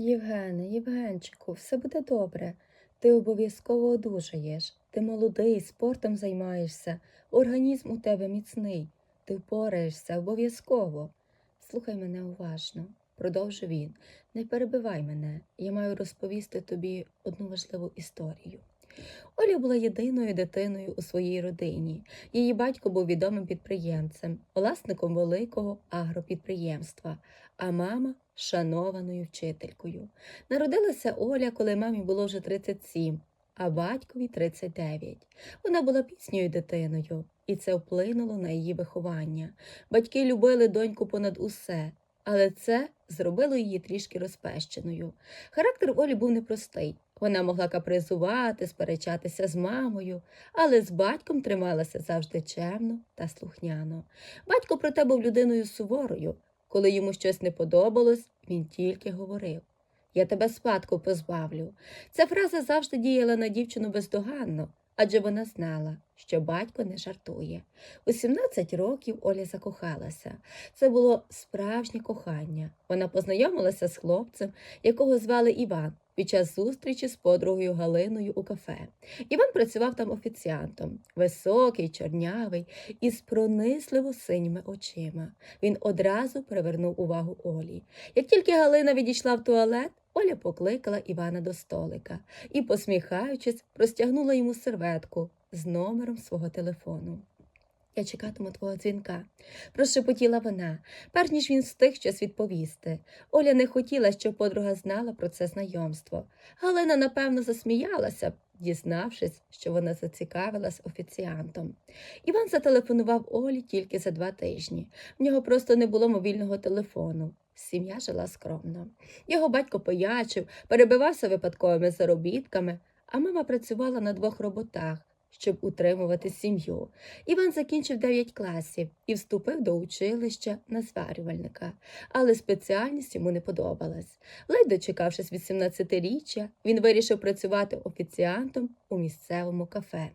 Євгене, Євгенчику, все буде добре. Ти обов'язково одужаєш. Ти молодий, спортом займаєшся, організм у тебе міцний. Ти впораєшся обов'язково. Слухай мене уважно, продовжив він. Не перебивай мене. Я маю розповісти тобі одну важливу історію. Оля була єдиною дитиною у своїй родині. Її батько був відомим підприємцем, власником великого агропідприємства, а мама шанованою вчителькою. Народилася Оля, коли мамі було вже 37, а батькові 39. Вона була пісньою дитиною, і це вплинуло на її виховання. Батьки любили доньку понад усе, але це зробило її трішки розпещеною. Характер Олі був непростий. Вона могла капризувати, сперечатися з мамою, але з батьком трималася завжди чемно та слухняно. Батько проте був людиною суворою. Коли йому щось не подобалось, він тільки говорив Я тебе спадку позбавлю. Ця фраза завжди діяла на дівчину бездоганно, адже вона знала, що батько не жартує. У 17 років Оля закохалася. Це було справжнє кохання. Вона познайомилася з хлопцем, якого звали Іван. Під час зустрічі з подругою Галиною у кафе. Іван працював там офіціантом, високий, чорнявий, із пронисливо синіми очима. Він одразу привернув увагу Олі. Як тільки Галина відійшла в туалет, Оля покликала Івана до столика і, посміхаючись, простягнула йому серветку з номером свого телефону. Я чекатиму твого дзвінка, прошепотіла вона, перш ніж він встиг щось відповісти. Оля не хотіла, щоб подруга знала про це знайомство. Галина, напевно, засміялася, дізнавшись, що вона зацікавилась офіціантом. Іван зателефонував Олі тільки за два тижні. В нього просто не було мобільного телефону. Сім'я жила скромно. Його батько поячив, перебивався випадковими заробітками, а мама працювала на двох роботах щоб утримувати сім'ю. Іван закінчив 9 класів і вступив до училища на зварювальника, але спеціальність йому не подобалась. Ледь дочекавшись 18-річчя, він вирішив працювати офіціантом у місцевому кафе.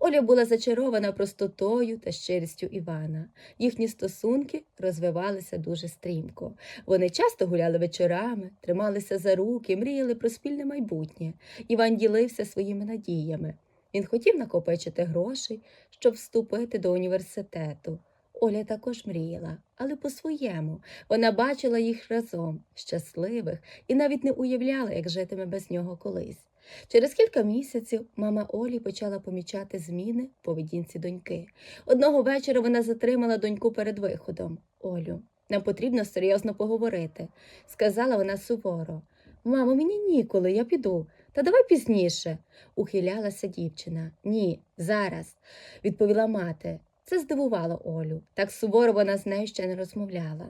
Оля була зачарована простотою та щирістю Івана. Їхні стосунки розвивалися дуже стрімко. Вони часто гуляли вечорами, трималися за руки, мріяли про спільне майбутнє. Іван ділився своїми надіями. Він хотів накопичити грошей, щоб вступити до університету. Оля також мріяла, але по-своєму. Вона бачила їх разом, щасливих, і навіть не уявляла, як житиме без нього колись. Через кілька місяців мама Олі почала помічати зміни в поведінці доньки. Одного вечора вона затримала доньку перед виходом. Олю, нам потрібно серйозно поговорити, сказала вона суворо. Мамо, мені ніколи, я піду. Та давай пізніше, ухилялася дівчина. Ні, зараз, відповіла мати. Це здивувало Олю. Так суворо вона з нею ще не розмовляла.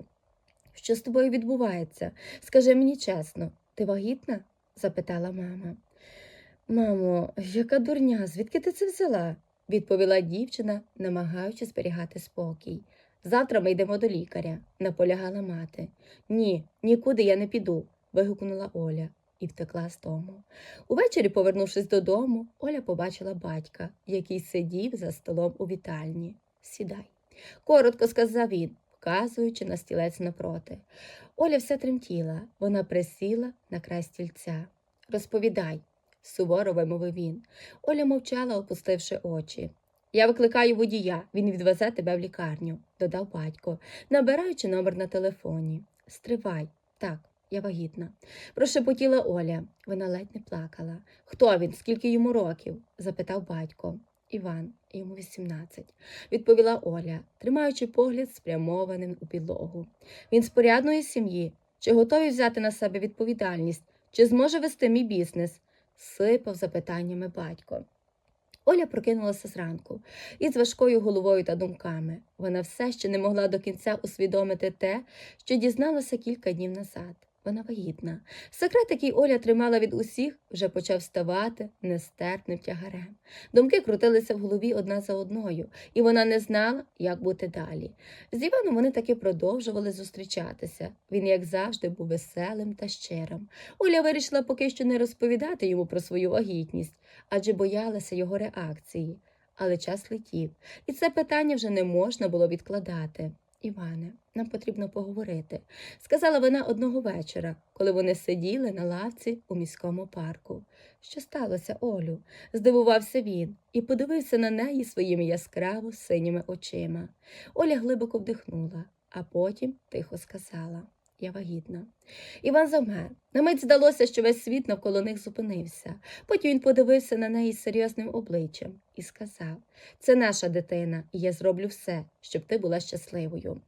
Що з тобою відбувається? Скажи мені чесно, ти вагітна? запитала мама. Мамо, яка дурня, звідки ти це взяла? відповіла дівчина, намагаючись зберігати спокій. Завтра ми йдемо до лікаря, наполягала мати. Ні, нікуди я не піду, вигукнула Оля і втекла з дому. Увечері, повернувшись додому, Оля побачила батька, який сидів за столом у вітальні. Сідай. Коротко сказав він, вказуючи на стілець напроти. Оля вся тремтіла, вона присіла на край стільця. Розповідай, суворо вимовив він. Оля мовчала, опустивши очі. Я викликаю водія, він відвезе тебе в лікарню, додав батько, набираючи номер на телефоні. Стривай, так, я вагітна. Прошепотіла Оля. Вона ледь не плакала. Хто він? Скільки йому років? запитав батько. Іван, йому 18, відповіла Оля, тримаючи погляд спрямованим у підлогу. Він з порядної сім'ї. Чи готовий взяти на себе відповідальність? Чи зможе вести мій бізнес? сипав запитаннями батько. Оля прокинулася зранку із важкою головою та думками. Вона все ще не могла до кінця усвідомити те, що дізналася кілька днів назад. Вона вагітна. Секрет, який Оля тримала від усіх, вже почав ставати нестерпним тягарем. Думки крутилися в голові одна за одною, і вона не знала, як бути далі. З Іваном вони таки продовжували зустрічатися. Він, як завжди, був веселим та щирим. Оля вирішила поки що не розповідати йому про свою вагітність, адже боялася його реакції. Але час летів, і це питання вже не можна було відкладати. Іване, нам потрібно поговорити, сказала вона одного вечора, коли вони сиділи на лавці у міському парку. Що сталося, Олю? здивувався він і подивився на неї своїми яскраво синіми очима. Оля глибоко вдихнула, а потім тихо сказала Я вагітна. Іван завмер. На мить здалося, що весь світ навколо них зупинився. Потім він подивився на неї з серйозним обличчям і сказав Це наша дитина, і я зроблю все, щоб ти була щасливою.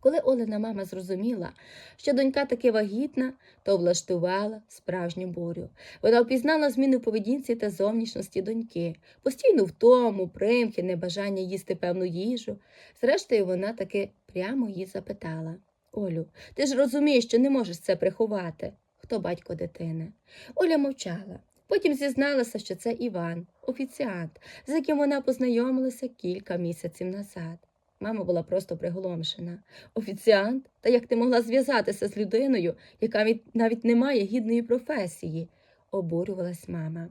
Коли Олена мама зрозуміла, що донька таки вагітна, то влаштувала справжню бурю. Вона впізнала зміни в поведінці та зовнішності доньки, постійну втому, примхи, небажання їсти певну їжу. Зрештою, вона таки прямо її запитала Олю, ти ж розумієш, що не можеш це приховати. Хто батько дитини? Оля мовчала. Потім зізналася, що це Іван, офіціант, з яким вона познайомилася кілька місяців назад. Мама була просто приголомшена. Офіціант? Та як ти могла зв'язатися з людиною, яка навіть не має гідної професії? обурювалась мама.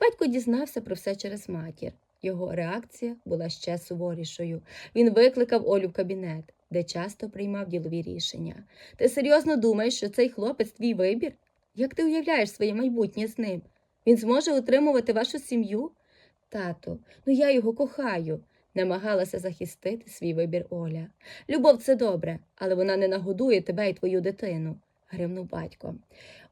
Батько дізнався про все через матір. Його реакція була ще суворішою. Він викликав Олю в кабінет, де часто приймав ділові рішення. Ти серйозно думаєш, що цей хлопець твій вибір? Як ти уявляєш своє майбутнє з ним? Він зможе утримувати вашу сім'ю? Тату, ну я його кохаю, намагалася захистити свій вибір Оля. Любов це добре, але вона не нагодує тебе і твою дитину, гримнув батько.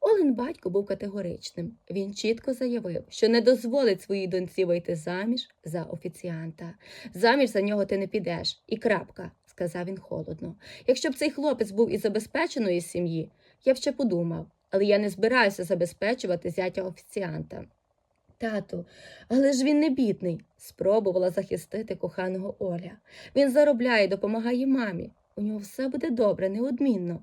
Олен батько був категоричним. Він чітко заявив, що не дозволить своїй доньці вийти заміж за офіціанта. Заміж за нього ти не підеш. І крапка, сказав він холодно. Якщо б цей хлопець був із забезпеченої сім'ї, я б ще подумав, але я не збираюся забезпечувати зятя офіціанта. Тату, але ж він не бідний, спробувала захистити коханого Оля. Він заробляє, допомагає мамі. У нього все буде добре, неодмінно.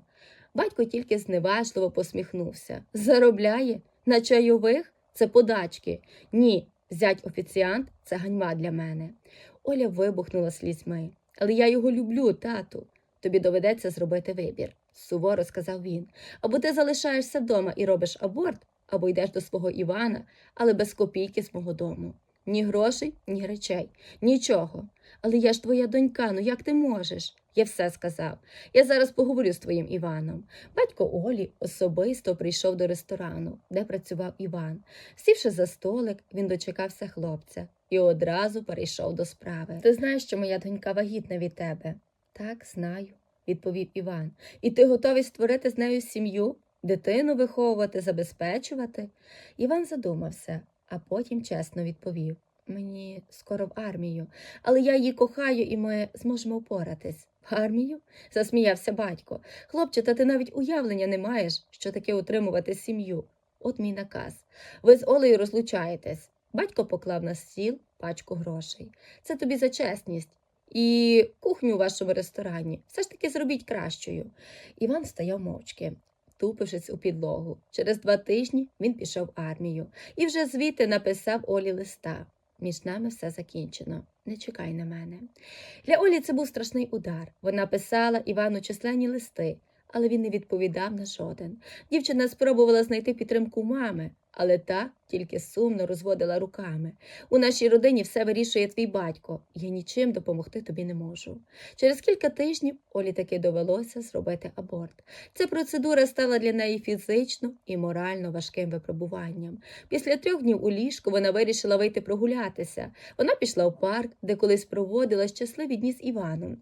Батько тільки зневажливо посміхнувся. Заробляє? На чайових? Це подачки. Ні, зять офіціант це ганьба для мене. Оля вибухнула слізьми. Але я його люблю, тату. Тобі доведеться зробити вибір, суворо сказав він. Або ти залишаєшся вдома і робиш аборт, або йдеш до свого Івана, але без копійки з мого дому. Ні грошей, ні речей, нічого. Але я ж твоя донька, ну як ти можеш? Я все сказав. Я зараз поговорю з твоїм Іваном. Батько Олі особисто прийшов до ресторану, де працював Іван. Сівши за столик, він дочекався хлопця і одразу перейшов до справи. Ти знаєш, що моя донька вагітна від тебе? Так, знаю, відповів Іван. І ти готовий створити з нею сім'ю, дитину виховувати, забезпечувати? Іван задумався, а потім чесно відповів. Мені скоро в армію, але я її кохаю, і ми зможемо впоратись. В армію? засміявся батько. Хлопче, та ти навіть уявлення не маєш, що таке утримувати сім'ю. От мій наказ. Ви з Олею розлучаєтесь. Батько поклав на стіл пачку грошей. Це тобі за чесність. І кухню у вашому ресторані все ж таки зробіть кращою. Іван стояв мовчки, тупившись у підлогу. Через два тижні він пішов в армію і вже звідти написав Олі листа. Між нами все закінчено. Не чекай на мене. Для Олі це був страшний удар. Вона писала Івану численні листи, але він не відповідав на жоден. Дівчина спробувала знайти підтримку мами, але та тільки сумно розводила руками. У нашій родині все вирішує твій батько. Я нічим допомогти тобі не можу. Через кілька тижнів Олі таки довелося зробити аборт. Ця процедура стала для неї фізично і морально важким випробуванням. Після трьох днів у ліжку вона вирішила вийти прогулятися. Вона пішла в парк, де колись проводила щасливі дні з Іваном.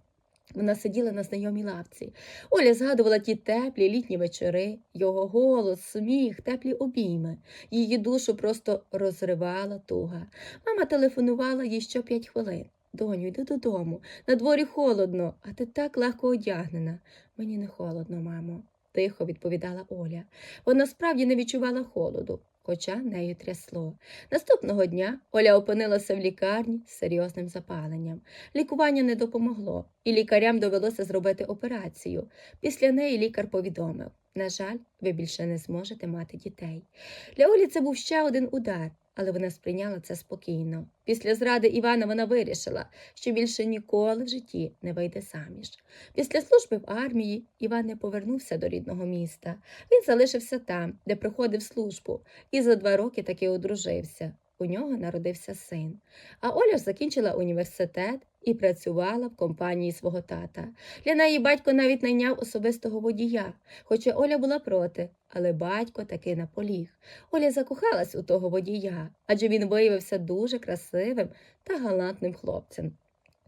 Вона сиділа на знайомій лавці. Оля згадувала ті теплі літні вечори, його голос, сміх, теплі обійми. Її душу просто розривала туга. Мама телефонувала їй що п'ять хвилин. Доню, йди додому. На дворі холодно, а ти так легко одягнена. Мені не холодно, мамо, тихо відповідала Оля. Вона справді не відчувала холоду, хоча нею трясло. Наступного дня Оля опинилася в лікарні з серйозним запаленням. Лікування не допомогло, і лікарям довелося зробити операцію. Після неї лікар повідомив: на жаль, ви більше не зможете мати дітей. Для Олі це був ще один удар, але вона сприйняла це спокійно. Після зради Івана вона вирішила, що більше ніколи в житті не вийде заміж. Після служби в армії Іван не повернувся до рідного міста. Він залишився там, де проходив службу, і за два роки таки одружився. У нього народився син. А Оля ж закінчила університет і працювала в компанії свого тата. Для неї батько навіть найняв особистого водія, хоча Оля була проти, але батько таки наполіг. Оля закохалась у того водія, адже він виявився дуже красивим та галантним хлопцем.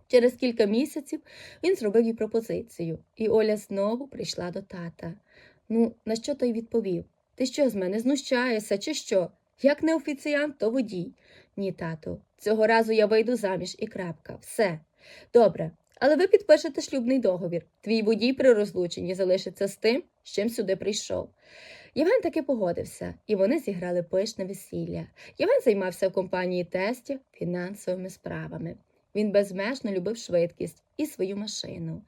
Через кілька місяців він зробив їй пропозицію, і Оля знову прийшла до тата. Ну, на що той відповів? Ти що з мене знущаєшся, чи що? Як не офіціант, то водій. Ні, тату, цього разу я вийду заміж і крапка. Все. Добре. Але ви підпишете шлюбний договір. Твій водій при розлученні залишиться з тим, з чим сюди прийшов. Євген таки погодився, і вони зіграли пишне весілля. Євген займався в компанії тестів фінансовими справами. Він безмежно любив швидкість і свою машину.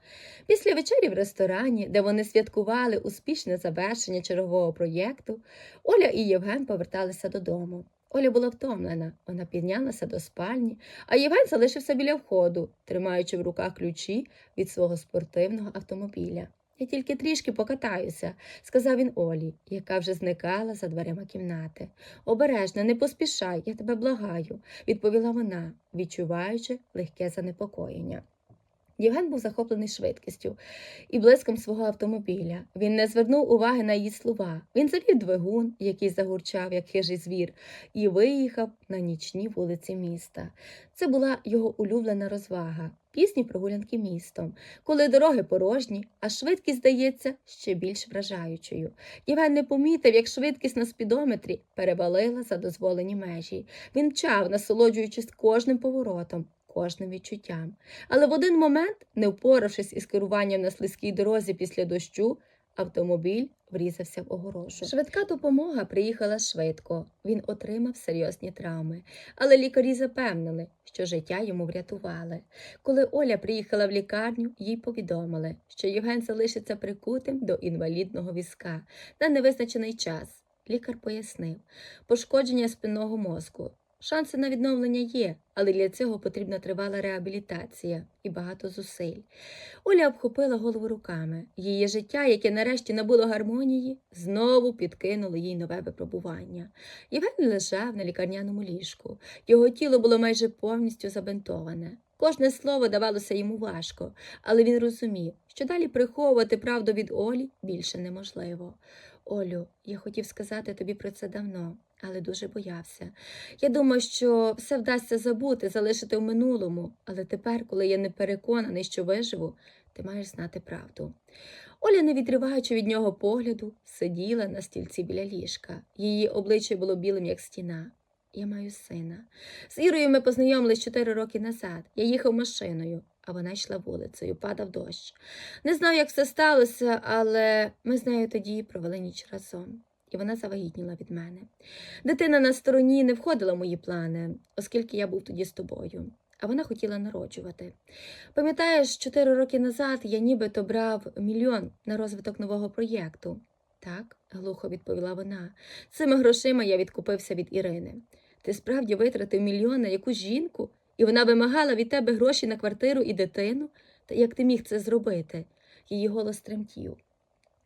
Після вечері в ресторані, де вони святкували успішне завершення чергового проєкту, Оля і Євген поверталися додому. Оля була втомлена, вона піднялася до спальні, а Євген залишився біля входу, тримаючи в руках ключі від свого спортивного автомобіля. Я тільки трішки покатаюся, сказав він Олі, яка вже зникала за дверима кімнати. Обережно, не поспішай, я тебе благаю, відповіла вона, відчуваючи легке занепокоєння. Євген був захоплений швидкістю і блиском свого автомобіля. Він не звернув уваги на її слова. Він завів двигун, який загурчав, як хижий звір, і виїхав на нічні вулиці міста. Це була його улюблена розвага. Пісні прогулянки містом, коли дороги порожні, а швидкість здається ще більш вражаючою. Євген не помітив, як швидкість на спідометрі перевалила за дозволені межі. Він мчав, насолоджуючись кожним поворотом, кожним відчуттям. Але в один момент, не впоравшись із керуванням на слизькій дорозі після дощу, автомобіль врізався в огорожу. Швидка допомога приїхала швидко. Він отримав серйозні травми, але лікарі запевнили, що життя йому врятували. Коли Оля приїхала в лікарню, їй повідомили, що Євген залишиться прикутим до інвалідного візка на невизначений час. Лікар пояснив пошкодження спинного мозку. Шанси на відновлення є, але для цього потрібна тривала реабілітація і багато зусиль. Оля обхопила голову руками. Її життя, яке нарешті набуло гармонії, знову підкинуло їй нове випробування. Євген лежав на лікарняному ліжку. Його тіло було майже повністю забинтоване. Кожне слово давалося йому важко, але він розумів, що далі приховувати правду від Олі більше неможливо. Олю, я хотів сказати тобі про це давно, але дуже боявся. Я думав, що все вдасться забути, залишити в минулому, але тепер, коли я не переконаний, що виживу, ти маєш знати правду. Оля, не відриваючи від нього погляду, сиділа на стільці біля ліжка. Її обличчя було білим, як стіна. Я маю сина. З Ірою ми познайомились чотири роки назад. Я їхав машиною, а вона йшла вулицею, падав дощ. Не знаю, як все сталося, але ми з нею тоді провели ніч разом. І вона завагітніла від мене. Дитина на стороні не входила в мої плани, оскільки я був тоді з тобою, а вона хотіла народжувати. Пам'ятаєш, чотири роки назад я нібито брав мільйон на розвиток нового проєкту. Так, глухо відповіла вона. Цими грошима я відкупився від Ірини. Ти справді витратив мільйон на якусь жінку, і вона вимагала від тебе гроші на квартиру і дитину? Та як ти міг це зробити? Її голос тремтів.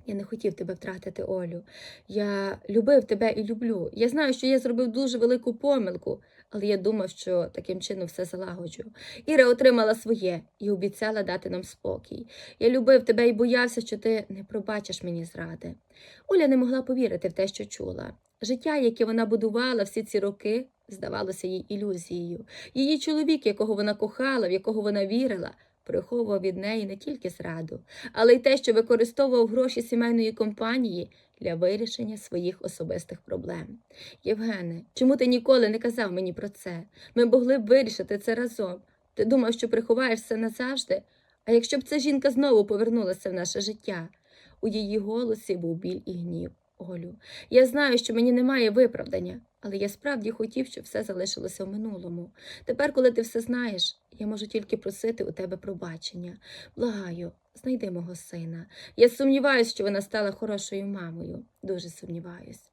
Я не хотів тебе втратити, Олю. Я любив тебе і люблю. Я знаю, що я зробив дуже велику помилку, але я думав, що таким чином все залагоджу. Іра отримала своє і обіцяла дати нам спокій. Я любив тебе і боявся, що ти не пробачиш мені зради. Оля не могла повірити в те, що чула. Життя, яке вона будувала всі ці роки, здавалося їй ілюзією. Її чоловік, якого вона кохала, в якого вона вірила, приховував від неї не тільки зраду, але й те, що використовував гроші сімейної компанії для вирішення своїх особистих проблем. Євгене, чому ти ніколи не казав мені про це? Ми могли б вирішити це разом. Ти думав, що приховаєш все назавжди? А якщо б ця жінка знову повернулася в наше життя? У її голосі був біль і гнів. Олю, я знаю, що мені немає виправдання, але я справді хотів, щоб все залишилося в минулому. Тепер, коли ти все знаєш, я можу тільки просити у тебе пробачення. Благаю, знайди мого сина. Я сумніваюся, що вона стала хорошою мамою. Дуже сумніваюсь.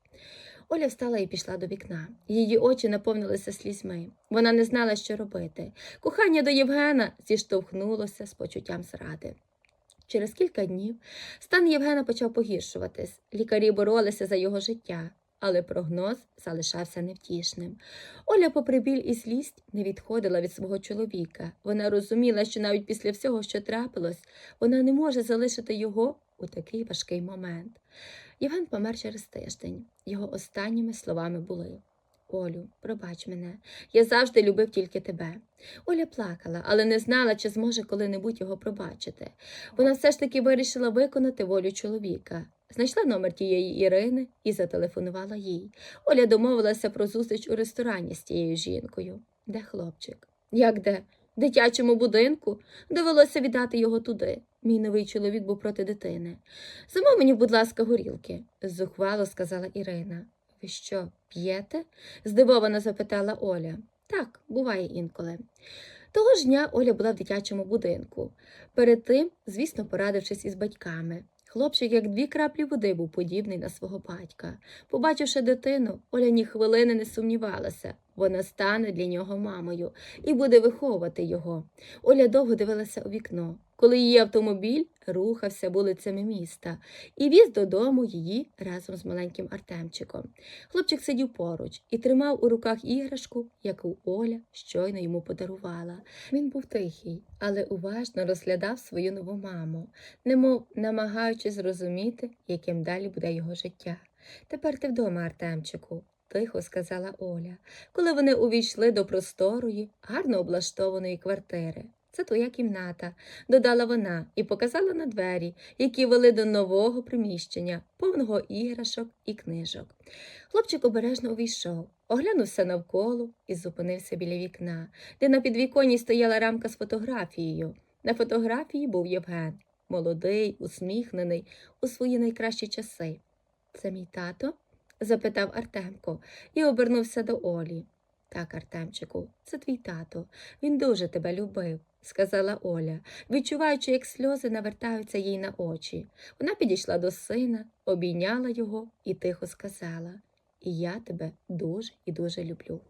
Оля встала і пішла до вікна. Її очі наповнилися слізьми. Вона не знала, що робити. Кохання до Євгена зіштовхнулося з почуттям зради. Через кілька днів стан Євгена почав погіршуватись. Лікарі боролися за його життя. але прогноз залишався невтішним. Оля, попри біль і злість, не відходила від свого чоловіка. Вона розуміла, що навіть після всього, що трапилось, вона не може залишити його у такий важкий момент. Євген помер через тиждень. Його останніми словами були Олю, пробач мене, я завжди любив тільки тебе. Оля плакала, але не знала, чи зможе коли-небудь його пробачити. Вона все ж таки вирішила виконати волю чоловіка. Знайшла номер тієї Ірини і зателефонувала їй. Оля домовилася про зустріч у ресторані з тією жінкою. Де хлопчик? Як де? В дитячому будинку? Довелося віддати його туди. Мій новий чоловік був проти дитини. Замов мені, будь ласка, горілки, зухвало сказала Ірина. Ви що, п'єте? здивовано запитала Оля. Так, буває інколи. Того ж дня Оля була в дитячому будинку. Перед тим, звісно, порадившись із батьками. Хлопчик, як дві краплі води, був подібний на свого батька. Побачивши дитину, Оля ні хвилини не сумнівалася. Вона стане для нього мамою і буде виховувати його. Оля довго дивилася у вікно, коли її автомобіль рухався вулицями міста і віз додому її разом з маленьким Артемчиком. Хлопчик сидів поруч і тримав у руках іграшку, яку Оля щойно йому подарувала. Він був тихий, але уважно розглядав свою нову маму, немов намагаючись зрозуміти, яким далі буде його життя. Тепер ти вдома, Артемчику, тихо сказала Оля, коли вони увійшли до просторої, гарно облаштованої квартири. Це твоя кімната, додала вона і показала на двері, які вели до нового приміщення, повного іграшок і книжок. Хлопчик обережно увійшов, оглянувся навколо і зупинився біля вікна, де на підвіконні стояла рамка з фотографією. На фотографії був Євген, молодий, усміхнений, у свої найкращі часи. Це мій тато? Запитав Артемко і обернувся до Олі. Так, Артемчику, це твій тато. Він дуже тебе любив, сказала Оля, відчуваючи, як сльози навертаються їй на очі. Вона підійшла до сина, обійняла його і тихо сказала І я тебе дуже і дуже люблю.